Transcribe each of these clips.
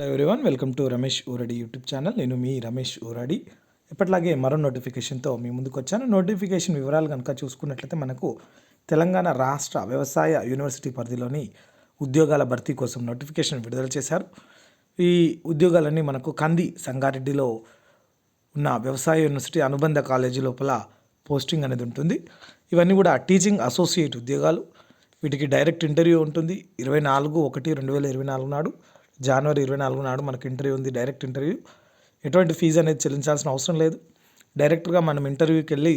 Hello everyone welcome to Ramesh Uradi YouTube channel నేను మీ రమేష్ ఊరడి ఎప్పటిలాగే మరో నోటిఫికేషన్తో మీ ముందుకు వచ్చాను. నోటిఫికేషన్ వివరాలు కనుక చూసుకున్నట్లయితే మనకు తెలంగాణ రాష్ట్ర వ్యవసాయ యూనివర్సిటీ పరిధిలోని ఉద్యోగాల భర్తీ కోసం నోటిఫికేషన్ విడుదల చేశారు. ఈ ఉద్యోగాలన్నీ మనకు కంది సంగారెడ్డిలో ఉన్న వ్యవసాయ యూనివర్సిటీ అనుబంధ కాలేజీ లోపల పోస్టింగ్ అనేది ఉంటుంది. ఇవన్నీ కూడా టీచింగ్ అసోసియేట్ ఉద్యోగాలు. వీటికి డైరెక్ట్ ఇంటర్వ్యూ ఉంటుంది. ఇరవై నాలుగు ఒకటి రెండు వేల ఇరవై నాలుగు నాడు జనవరి ఇరవై నాలుగు నాడు మనకు ఇంటర్వ్యూ ఉంది డైరెక్ట్ ఇంటర్వ్యూ. ఎటువంటి ఫీజు అనేది చెల్లించాల్సిన అవసరం లేదు. డైరెక్ట్గా మనం ఇంటర్వ్యూకి వెళ్ళి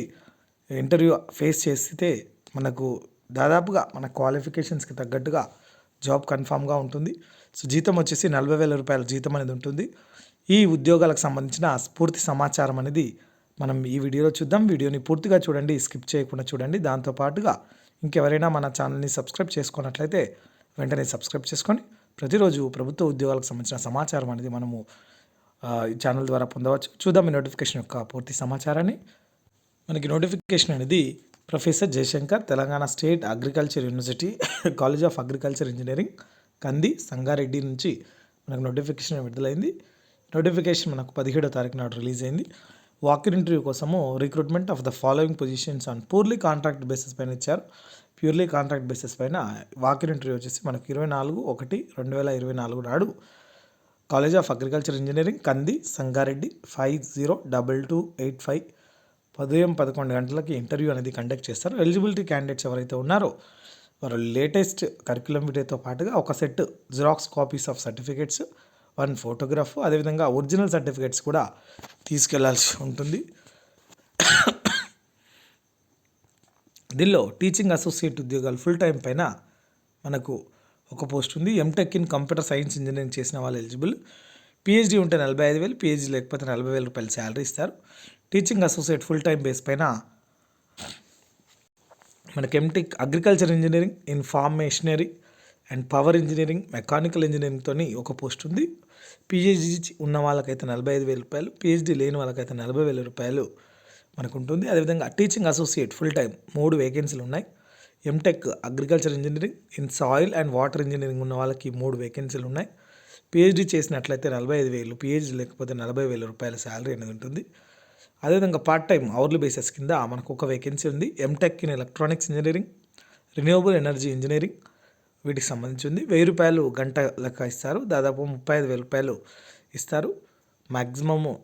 ఇంటర్వ్యూ ఫేస్ చేస్తే మనకు దాదాపుగా మన క్వాలిఫికేషన్స్కి తగ్గట్టుగా జాబ్ కన్ఫామ్గా ఉంటుంది. సో జీతం వచ్చేసి నలభై వేల రూపాయల జీతం అనేది ఉంటుంది. ఈ ఉద్యోగాలకు సంబంధించిన పూర్తి సమాచారం అనేది మనం ఈ వీడియోలో చూద్దాం. వీడియోని పూర్తిగా చూడండి స్కిప్ చేయకుండా చూడండి. దాంతోపాటుగా ఇంకెవరైనా మన ఛానల్ని సబ్స్క్రైబ్ చేసుకున్నట్లయితే వెంటనే సబ్స్క్రైబ్ చేసుకొని ప్రతిరోజు ప్రభుత్వ ఉద్యోగాలకు సంబంధించిన సమాచారం అనేది మనము ఈ ఛానల్ ద్వారా పొందవచ్చు. చూద్దాం ఈ నోటిఫికేషన్ యొక్క పూర్తి సమాచారాన్ని. మనకి నోటిఫికేషన్ అనేది professor Jayashankar Telangana state agriculture university college of agriculture engineering Kandi Sangareddy నుంచి మనకు నోటిఫికేషన్ విడుదలైంది. నోటిఫికేషన్ మనకు పదిహేడో తారీఖు నాడు రిలీజ్ అయింది. వాకిన్ ఇంటర్వ్యూ కోసము recruitment of the following positions on purely contract basis పైన ఇచ్చారు. ప్యూర్లీ కాంట్రాక్ట్ బేసిస్ పైన వాకిన్ ఇంటర్వ్యూ వచ్చేసి మనకు ఇరవై నాలుగు ఒకటి రెండు వేల ఇరవై నాలుగు నాడు college of agriculture engineering Kandi Sangareddy five zero double two eight five ఉదయం పదకొండు గంటలకి ఇంటర్వ్యూ అనేది కండక్ట్ చేస్తారు. ఎలిజిబిలిటీ క్యాండిడేట్స్ ఎవరైతే ఉన్నారో వారు లేటెస్ట్ కరికులం వీడియోతో పాటుగా ఒక set xerox copies of certificates one photograph అదేవిధంగా ఒరిజినల్ సర్టిఫికేట్స్ కూడా తీసుకెళ్ళాల్సి ఉంటుంది. దీనిలో టీచింగ్ అసోసియేట్ ఉద్యోగాలు ఫుల్ టైం పైన మనకు ఒక పోస్ట్ ఉంది. MTech in computer science engineering చేసిన వాళ్ళు ఎలిజిబుల్ పిహెచ్డీ ఉంటే నలభై ఐదు వేలు పిహెచ్డీ లేకపోతే నలభై వేల రూపాయలు శాలరీ ఇస్తారు. Teaching associate full time base పైన మనకి MTech agriculture engineering in farm machinery and power engineering mechanical ఇంజనీరింగ్తో ఒక పోస్ట్ ఉంది. పిహెచ్డీ ఉన్న వాళ్ళకైతే నలభై ఐదు వేల రూపాయలు పిహెచ్డీ లేని వాళ్ళకైతే నలభై వేల రూపాయలు మనకు ఉంటుంది అదేవిధంగా టీచింగ్ అసోసియేట్ ఫుల్ టైం మూడు వేకెన్సీలు ఉన్నాయి. MTech agriculture engineering in soil and water engineering ఉన్న వాళ్ళకి మూడు వేకెన్సీలు ఉన్నాయి. పిహెచ్డీ చేసినట్లయితే నలభై ఐదు వేలు పిహెచ్డీ లేకపోతే నలభై వేల రూపాయల శాలరీ అనేది ఉంటుంది. అదేవిధంగా పార్ట్ టైం అవర్లీ బేసిస్ కింద మనకు ఒక వేకెన్సీ ఉంది. MTech in electronics engineering renewable energy engineering వీటికి సంబంధించి ఉంది. వెయ్యి రూపాయలు గంట లెక్క ఇస్తారు. దాదాపు ముప్పై ఐదు వేల రూపాయలు ఇస్తారు. మ్యాక్సిమము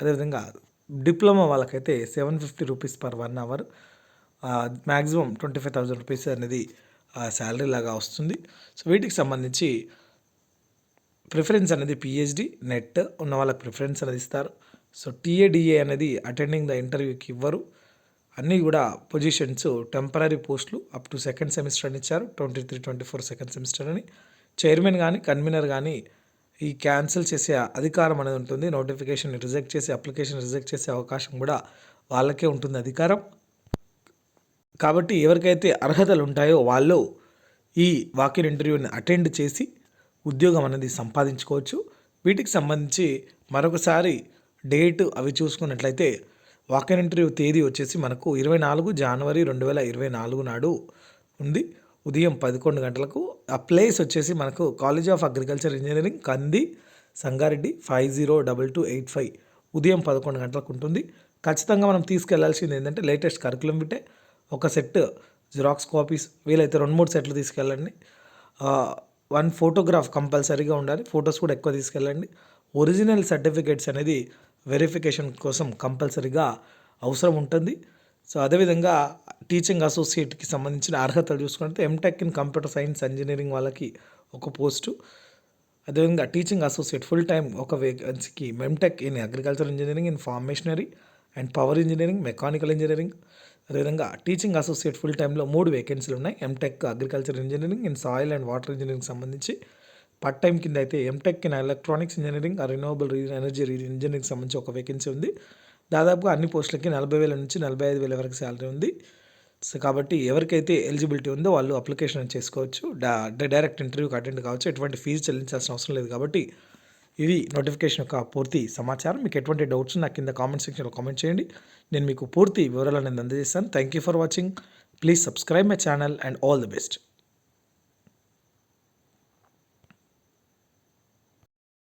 అదేవిధంగా డిప్లొమా వాళ్ళకైతే seven fifty rupees per one hour maximum twenty five thousand rupees అనేది శాలరీ లాగా వస్తుంది. సో వీటికి సంబంధించి ప్రిఫరెన్స్ అనేది పిహెచ్డి నెట్ ఉన్న వాళ్ళకి ప్రిఫరెన్స్ అనేది ఇస్తారు. సో టీఏడిఏ అనేది అటెండింగ్ ద ఇంటర్వ్యూకి ఇవ్వరు. అన్నీ కూడా పొజిషన్స్ టెంపరీ పోస్టులు అప్ టు సెకండ్ సెమిస్టర్ అని ఇచ్చారు twenty three twenty four second semester అని. చైర్మన్ కానీ కన్వీనర్ కానీ ఈ క్యాన్సిల్ చేసే అధికారం అనేది ఉంటుంది. నోటిఫికేషన్ రిజెక్ట్ చేసి అప్లికేషన్ రిజెక్ట్ చేసే అవకాశం కూడా వాళ్ళకే ఉంటుంది అధికారం. కాబట్టి ఎవరికైతే అర్హతలు ఉంటాయో వాళ్ళు ఈ వాకిన్ ఇంటర్వ్యూని అటెండ్ చేసి ఉద్యోగం అనేది సంపాదించుకోవచ్చు. వీటికి సంబంధించి మరొకసారి డేట్ అవి చూసుకున్నట్లయితే వాకిన్ ఇంటర్వ్యూ తేదీ వచ్చేసి మనకు ఇరవై నాలుగు జనవరి రెండు వేల ఇరవై నాలుగు నాడు ఉంది. ఉదయం పదకొండు గంటలకు ఆ ప్లేస్ వచ్చేసి మనకు college of agriculture engineering Kandi Sangareddy five zero double two eight five ఉదయం పదకొండు గంటలకు ఉంటుంది. ఖచ్చితంగా మనం తీసుకెళ్ళాల్సింది ఏంటంటే లేటెస్ట్ కరికులం విటే ఒక సెట్ జిరాక్స్ కాపీస్ వీలైతే రెండు మూడు సెట్లు తీసుకెళ్ళండి. వన్ ఫోటోగ్రాఫ్ కంపల్సరీగా ఉండాలి. ఫొటోస్ కూడా ఎక్కువ తీసుకెళ్ళండి. ఒరిజినల్ సర్టిఫికేట్స్ అనేది వెరిఫికేషన్ కోసం కంపల్సరీగా అవసరం ఉంటుంది. సో అదేవిధంగా టీచింగ్ అసోసియేట్కి సంబంధించిన అర్హతలు చూసుకుంటే MTech in computer science engineering వాళ్ళకి ఒక పోస్టు. అదేవిధంగా టీచింగ్ అసోసియేట్ ఫుల్ టైం ఒక వేకెన్సీకి MTech in agriculture engineering in farm machinery and power engineering mechanical engineering. అదేవిధంగా టీచింగ్ అసోసియేట్ ఫుల్ టైంలో మూడు వేకెన్సీలు ఉన్నాయి. MTech agriculture engineering in soil and water engineering సంబంధించి. పార్ట్ టైం కింద అయితే ఎంటెక్ ఇన్ ఎలక్ట్రానిక్స్ ఇంజనీరింగ్ ఆ రినోబుల్ ఎనర్జీ ఇంజనీరింగ్ సంబంధించి ఒక వేకెన్సీ ఉంది. దాదాపుగా అన్ని పోస్టులకి నలభై వేల నుంచి నలభై ఐదు వేల వరకు శాలరీ ఉంది. సో కాబట్టి ఎవరికైతే ఎలిజిబిలిటీ ఉందో వాళ్ళు అప్లికేషన్ చేసుకోవచ్చు. డైరెక్ట్ ఇంటర్వ్యూకి అటెండ్ కావచ్చు. ఎటువంటి ఫీజు చెల్లించాల్సిన అవసరం లేదు కాబట్టి ఇది నోటిఫికేషన్ యొక్క పూర్తి సమాచారం. మీకు ఎటువంటి డౌట్స్ నాకు కింద కామెంట్ సెక్షన్లో కామెంట్ చేయండి. నేను మీకు పూర్తి వివరాలు అనేది అందజేస్తాను. Thank you for watching please subscribe my channel and all the best